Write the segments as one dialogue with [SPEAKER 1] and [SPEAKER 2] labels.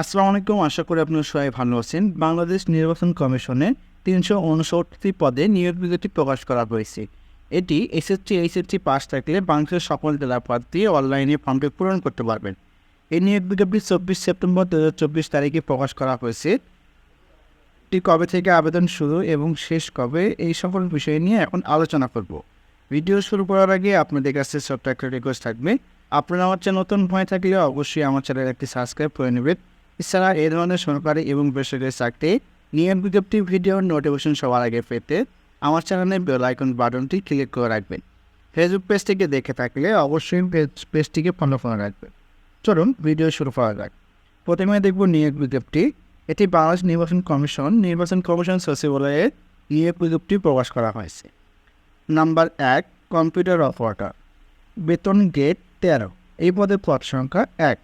[SPEAKER 1] আসসালামু আলাইকুম, আশা করি আপনারা সবাই ভালো আছেন। বাংলাদেশ নির্বাচন কমিশনে তিনশো উনষট্টি পদে নিয়োগ বিজ্ঞপ্তি প্রকাশ করা হয়েছে। এটি এসএসটি এইচএসটি পাস থাকলে বাংলাদেশের সকল জেলা প্রার্থী অনলাইনে ফর্মটি পূরণ করতে পারবেন। এই নিয়োগ বিজ্ঞপ্তি চব্বিশ সেপ্টেম্বর দু চব্বিশ তারিখে প্রকাশ করা হয়েছে। এটি কবে থেকে আবেদন শুরু এবং শেষ কবে, এই সকল বিষয় নিয়ে এখন আলোচনা করব। ভিডিও শুরু করার আগে আপনাদের কাছে ছোট্ট একটা রিকোয়েস্ট থাকবে। আপনারা আমার চ্যানেল নতুন হয়ে থাকলে অবশ্যই আমার চ্যানেল একটি সাবস্ক্রাইব করে নেবেন। এছাড়া এই ধরনের সরকারি এবং বেসরকারি চাকরি নিয়ম বিজ্ঞপ্তি, ভিডিও, নোটিফিকেশন সবার আগে পেতে আমার চ্যানেলে বেল আইকন বাটনটি ক্লিক করে রাখবেন। ফেসবুক পেজ থেকে দেখে থাকলে অবশ্যই পেজ, পেজটিকে ফলো করে রাখবেন। চলুন ভিডিও শুরু করা যাক। প্রথমে দেখব নিয়োগ বিজ্ঞপ্তি। এটি বাংলাদেশ নির্বাচন কমিশন নির্বাচন কমিশন সচিবালয়ে নিয়োগ বিজ্ঞপ্তি প্রকাশ করা হয়েছে। নাম্বার এক, কম্পিউটার অপারেটর। বেতন গেট তেরো। এই পদের পদ সংখ্যা এক।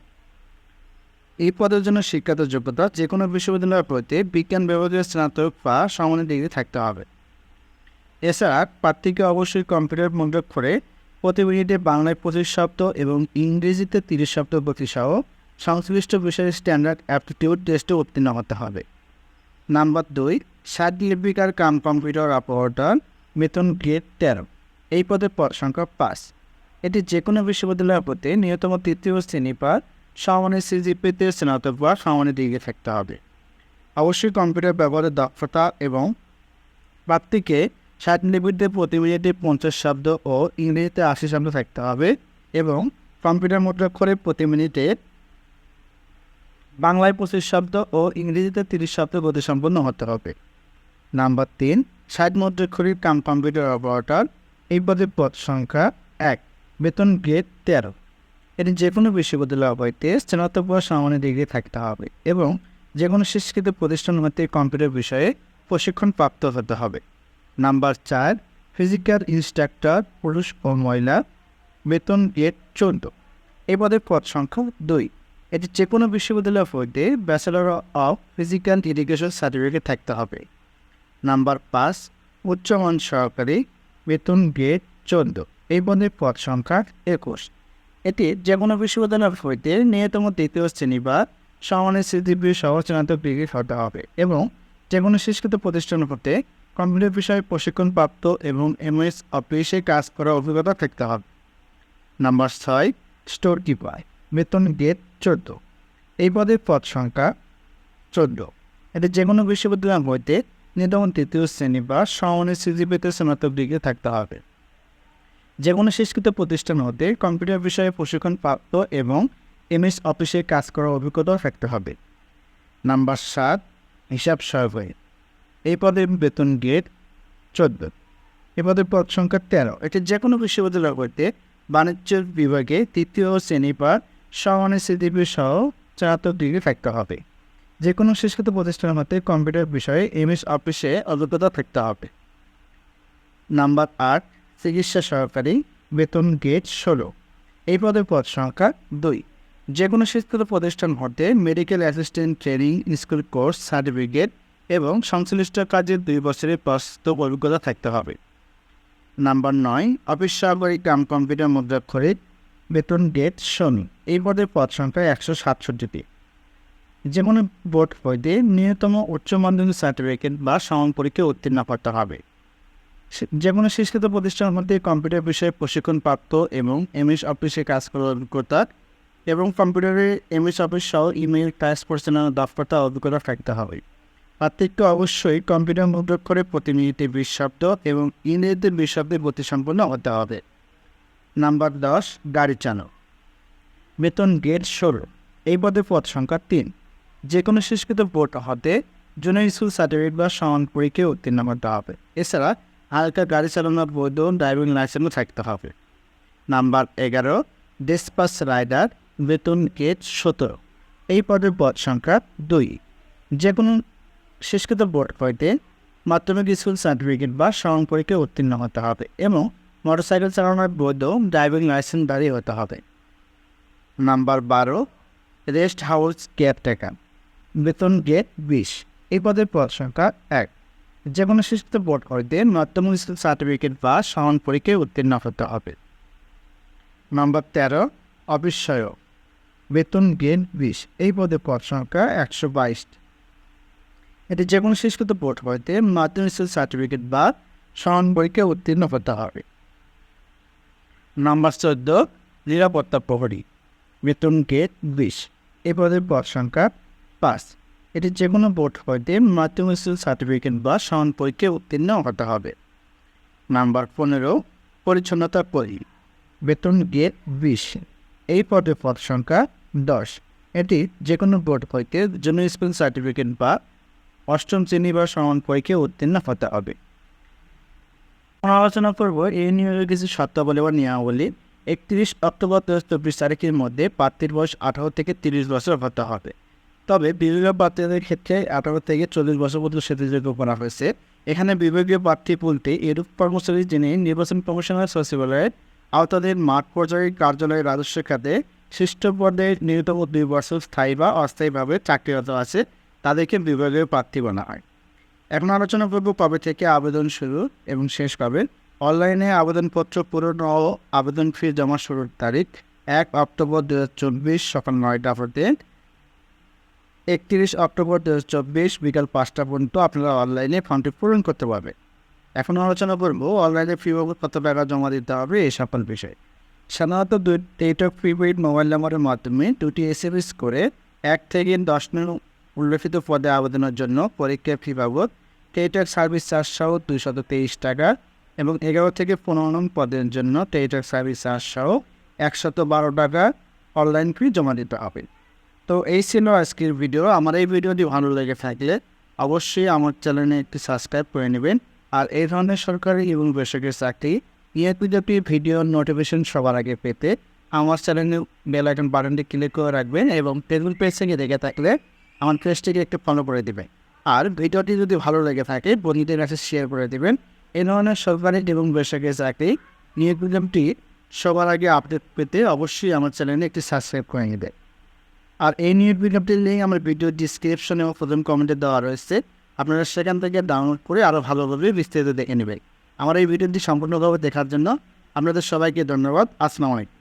[SPEAKER 1] এই পদের জন্য শিক্ষাগত যোগ্যতা যে কোনো বিশ্ববিদ্যালয় পড়তে বিজ্ঞান বিভাগের স্নাতক বা সমানের ডিগ্রি থাকতে হবে। এছাড়া প্রার্থীকে অবশ্যই কম্পিউটার মুদ্রক করে প্রতি মিনিটে বাংলায় পঁচিশ শব্দ এবং ইংরেজিতে তিরিশ শব্দ গতি সহ সংশ্লিষ্ট বিষয়ের স্ট্যান্ডার্ড অ্যাপটিটিউড টেস্টে উত্তীর্ণ হতে হবে। নাম্বার দুই ষাট লিপিকার কাম কম্পিউটার অপারেটর, বেতন গ্রেড তেরো। এই পদের পদ সংখ্যা পাঁচ। এটি যে কোনো বিশ্ববিদ্যালয় পড়তে ন্যূনতম তৃতীয় শ্রেণি পার সমানের সিজিপিতে স্নাতক বা সমানের ডিগ্রি থাকতে হবে। অবশ্যই কম্পিউটার ব্যবহারের দক্ষতা এবং প্রাপ্তিকে ষাট লিপিতে প্রতি মিনিটে পঞ্চাশ শব্দ ও ইংরেজিতে আশি শব্দ থাকতে হবে এবং কম্পিউটার মুদ্রাক্ষরে প্রতি মিনিটে বাংলায় পঁচিশ শব্দ ও ইংরেজিতে তিরিশ শব্দ গতিসম্পন্ন হতে হবে। নাম্বার তিন, ষাট মুদ্রাক্ষরীর কাম কম্পিউটার অপারেটর, এই পদের পদ সংখ্যা এক, বেতন গ্রেড তেরো। এটি যে কোনো বিশ্ববিদ্যালয় হইতে স্নাতক বা সমানের ডিগ্রি থাকতে হবে এবং যে কোনো শিক্ষিত প্রতিষ্ঠান হতে কম্পিউটার বিষয়ে প্রশিক্ষণ প্রাপ্ত হতে হবে। নাম্বার চার, ফিজিক্যাল ইনস্ট্রাক্টর, পুরুষ ও মহিলা, বেতন গেট চোদ্দ। এই পদের পদ সংখ্যা দুই। এটি যে কোনো বিশ্ববিদ্যালয় হইতে bachelor of physical education certificate থাকতে হবে। নাম্বার পাঁচ, উচ্চমান সহকারী, বেতন গেট চোদ্দ। এই পদের পদ সংখ্যা একুশ। এটি যে কোনো বিশ্ববিদ্যালয় হইতে ন্যূনতম তৃতীয় শ্রেণি বা সমানের সিদ্ধিপি সহ স্নাতক ডিগ্রি হতে হবে এবং যে কোনো শিক্ষিত প্রতিষ্ঠান হতে কম্পিউটার বিষয়ে প্রশিক্ষণ প্রাপ্ত এবং এমএস অফিসে কাজ করার অভিজ্ঞতা থাকতে হবে। নাম্বার ছয় স্টোর কিপার বেতন গেট চোদ্দ। এই পদের পদ সংখ্যা চোদ্দ। এটি যে কোনো বিশ্ববিদ্যালয় হইতে ন্যূনতম তৃতীয় শ্রেণি বা সমানের সিজিপিতে স্নাতক ডিগ্রি থাকতে হবে। যে কোনো শিক্ষিত প্রতিষ্ঠান হতে কম্পিউটার বিষয়ে প্রশিক্ষণ প্রাপ্ত এবং এমএস অফিসে কাজ করার অভিজ্ঞতা থাকতে হবে। নাম্বার সাত, হিসাব সহায়ক এই পদের বেতন গেট চোদ্দ। এ পদের পদ সংখ্যা তেরো। এটি যে কোনো বিশ্ববিদ্যালয় হইতে বাণিজ্য বিভাগে তৃতীয় শ্রেণি বা সমানের সিডিপি সহ স্নাতক ডিগ্রি থাকতে হবে। যে কোনো শিক্ষিত প্রতিষ্ঠান হতে কম্পিউটার বিষয়ে এমএস অফিসে অভিজ্ঞতা থাকতে হবে। নাম্বার আট চিকিৎসা সহকারী বেতন গেট ষোলো। এই পদের পদ সংখ্যা দুই। যে কোনো শিক্ষিত প্রতিষ্ঠান হতে medical assistant training school course certificate এবং সংশ্লিষ্ট কাজের দুই বছরের বাস্তব অভিজ্ঞতা থাকতে হবে। নাম্বার নয়, অফিস সহকারী কাম কম্পিউটার মুদ্রাক্ষরে বেতন গেট শনি। এই পদের পদ সংখ্যা একশো সাতষট্টিটি। যে কোনো বোর্ড হইতে ন্যূনতম উচ্চ মাধ্যমিক সার্টিফিকেট বা সমান পরীক্ষায় উত্তীর্ণ করতে হবে। যে কোনো শিক্ষিত প্রতিষ্ঠান মধ্যে কম্পিউটার বিষয়ে প্রশিক্ষণ প্রাপ্ত এবং এমএস অফিসে কাজ করার অভিজ্ঞতা এবং কম্পিউটারে এমএস অফিস সহ ইমেল টাইপ পরিচালনার দক্ষতা অভিজ্ঞতা থাকতে হবে। পার্থক্য অবশ্যই কম্পিউটার মুদ্রক করে প্রতি বিশ শব্দ এবং ইংরেজিতে বিশ শব্দে গতিসম্পন্ন হতে হবে। নাম্বার দশ, গাড়ি চালক। বেতন গেট ষোলো। এই পদে পদ সংখ্যা তিন। যে কোনো শিক্ষিত বোর্ড হতে জুনিয়র স্কুল সার্টিফিকেট বা সমান পরীক্ষায় উত্তীর্ণ হতে হবে। এছাড়া হালকা গাড়ি চালানোর বৈধ ড্রাইভিং লাইসেন্সও থাকতে হবে নাম্বার এগারো ডিসপাস রাইডার বেতন গেট সতেরো এই পদের পদ সংখ্যা দুই। যে কোনো শিক্ষিত বোর্ড হইতে মাধ্যমিক স্কুল সার্টিফিকেট বা সমান পরীক্ষায় উত্তীর্ণ হতে হবে এবং মোটরসাইকেল চালানোর বৈধ ড্রাইভিং লাইসেন্স দাঁড়িয়ে হতে হবে। নাম্বার বারো রেস্ট হাউস কেয়ারটেকার বেতন গেট বিশ। এই পদের পদ সংখ্যা এক। যে কোনো শিক্ষিত বোর্ড হইতে মাধ্যমিক স্কুল সার্টিফিকেট বা সমান পরীক্ষায় উত্তীর্ণ হতে হবে। নাম্বার তেরো অফিস বেতন গেট বিশ। এই পদে পদ সংখ্যা একশো বাইশ। এটি যে কোনো শিক্ষিত বোর্ড হইতে মাধ্যমিক স্কুল সার্টিফিকেট বা সমান পরীক্ষা উত্তীর্ণ হতে হবে। নাম্বার চোদ্দ, নিরাপত্তা প্রহরী। বেতন গেট বিশ। এই পদের পদ সংখ্যা পাঁচ। এটি যে কোনো বোর্ড হইতে মাধ্যমিক সার্টিফিকেট বা সমান পরীক্ষায় উত্তীর্ণ হতে হবে। নাম্বার পনেরো, পরিচ্ছন্নতা পরি বেতন গেট বিশ। এই পদে পদ সংখ্যা দশ। এটি যে কোনো বোর্ড হইতে জুনিয়র স্কুল সার্টিফিকেট বা অষ্টম শ্রেণি বা সমান পরীক্ষায় উত্তীর্ণ হতে হবে। আলোচনা করব এই নিয়োগের কিছু শর্তাবলী বা নিয়মাবলী। একত্রিশ অক্টোবর দু হাজার চব্বিশ তারিখের মধ্যে প্রার্থীর বয়স আঠারো থেকে তিরিশ বছর হতে হবে। তবে বিভাগীয় প্রার্থীদের ক্ষেত্রে আঠারো থেকে চল্লিশ বছর পর্যন্ত সেতুযোগ্য করা হয়েছে। এখানে বিভাগীয় প্রার্থী বলতে এরূপ কর্মচারী যিনি নির্বাচন কমিশনার সচিবালয়ের আওতাধীন মাঠ পর্যায়ে কার্যালয়ের রাজস্ব খাতে শীর্ষ পর্যায়ে ন্যূনতম দুই বছর স্থায়ী বা অস্থায়ীভাবে চাকরিরত আছে, তাদেরকে বিভাগীয় প্রার্থী বলা হয়। এখন আলোচনা করব কবে থেকে আবেদন শুরু এবং শেষ কবে। অনলাইনে আবেদনপত্র পূরণ ও আবেদন ফি জমা শুরুর তারিখ এক অক্টোবর দু হাজার চব্বিশ সকাল নয়টা হতে একত্রিশ অক্টোবর দু হাজার চব্বিশ বিকাল পাঁচটা পর্যন্ত আপনারা অনলাইনে ফর্মটি পূরণ করতে পারবে এখন আলোচনা করব অনলাইনে ফি বাবদ কত টাকা জমা দিতে হবে এই সকল বিষয়। সাধারণত দুই টেটক প্রিপেইড মোবাইল নম্বরের মাধ্যমে দুটি এস এম এস করে এক থেকে দশ নং উল্লেখিত পদে আবেদনের জন্য পরীক্ষা ফি বাবদ টেটক সার্ভিস চার্জ সহ দুইশত তেইশ টাকা এবং এগারো থেকে পনেরো নং পদের জন্য টেটক সার্ভিস চার্জ সহ একশত বারো টাকা অনলাইন ফি জমা দিতে হবে। তো এই ছিল আজকের ভিডিও আমার এই ভিডিওটি ভালো লেগে থাকলে অবশ্যই আমার চ্যানেলে একটি সাবস্ক্রাইব করে নেবেন। আর এই ধরনের সরকারি এবং বেসরকারি চাকরি ইএপিডব্লি ভিডিও নোটিফিকেশন সবার আগে পেতে আমার চ্যানেলে বেল আইকন বাটনটি ক্লিক করে রাখবেন এবং ফেসবুক পেজ থেকে দেখে থাকলে আমার পেজটিকে একটু ফলো করে দেবেন। আর ভিডিওটি যদি ভালো লেগে থাকে, বন্ধুদের কাছে শেয়ার করে দেবেন। এই ধরনের সরকারি এবং বেসরকারি চাকরি নিয়োগটি সবার আগে আপডেট পেতে অবশ্যই আমার চ্যানেলে একটি সাবস্ক্রাইব করে নেবেন। আর এই নিয়োগ বিজ্ঞপ্তির লিঙ্ক আমার ভিডিও ডিসক্রিপশনে ও প্রথম কমেন্টে দেওয়া রয়েছে। আপনারা সেখান থেকে ডাউনলোড করে আরও ভালোভাবে বিস্তারিত দেখে নেবেন। আমার এই ভিডিওটি সম্পূর্ণভাবে দেখার জন্য আপনাদের সবাইকে ধন্যবাদ। আসসালামু আলাইকুম।